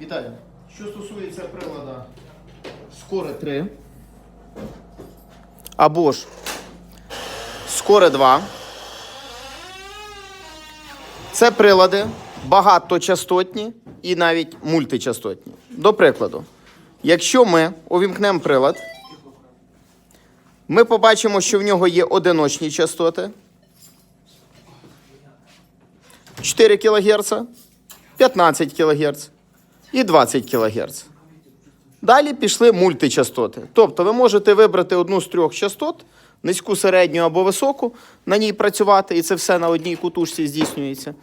Вітаю. Що стосується прилада Скоре 3 або ж Скоре 2. Це прилади багаточастотні і навіть мультичастотні. До прикладу, якщо ми увімкнемо прилад, ми побачимо, що в нього є одиночні частоти 4 кГц, 15 кГц і 20 кГц. Далі пішли мультичастоти. Тобто ви можете вибрати одну з трьох частот, низьку, середню або високу, на ній працювати, і це все на одній кутушці здійснюється.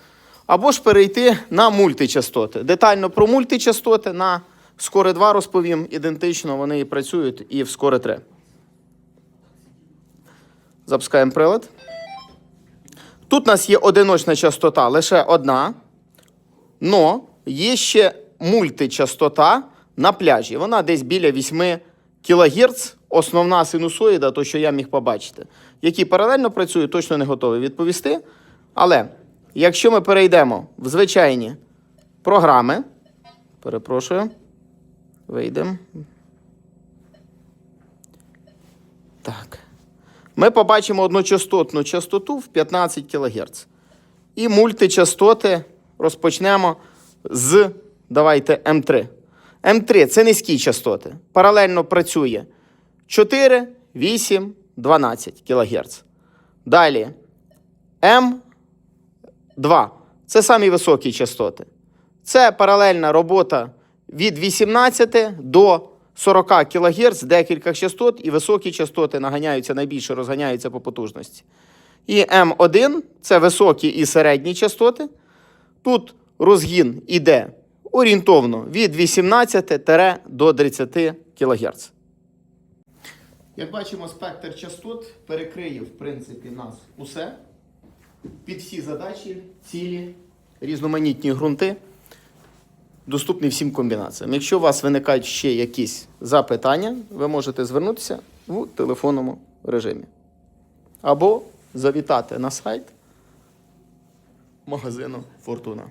Або ж перейти на мультичастоти. Детально про мультичастоти на Скоре 2 розповім. Ідентично вони і працюють і в Скоре 3. Запускаємо прилад. Тут у нас є одиночна частота, лише одна. Но є ще мультичастота на пляжі. Вона десь біля 8 кГц, основна синусоїда, то що я міг побачити. Які паралельно працюють, точно не готовий відповісти. Але якщо ми перейдемо в звичайні програми, перепрошую, вийдемо. Так. Ми побачимо одночастотну частоту в 15 кГц. І мультичастоти розпочнемо з давайте М3. М3 це низькі частоти. Паралельно працює 4, 8, 12 кГц. Далі М2 це самі високі частоти. Це паралельна робота від 18 до 40 кГц, декілька частот, і високі частоти наганяються найбільше, розганяються по потужності. І М1 це високі і середні частоти. Тут розгін іде орієнтовно від 18 до 30 кГц. Як бачимо, спектр частот перекриє, в принципі, нас усе. Під всі задачі, цілі, різноманітні ґрунти, доступні всім комбінаціям. Якщо у вас виникають ще якісь запитання, ви можете звернутися в телефонному режимі. Або завітати на сайт магазину Фортуна.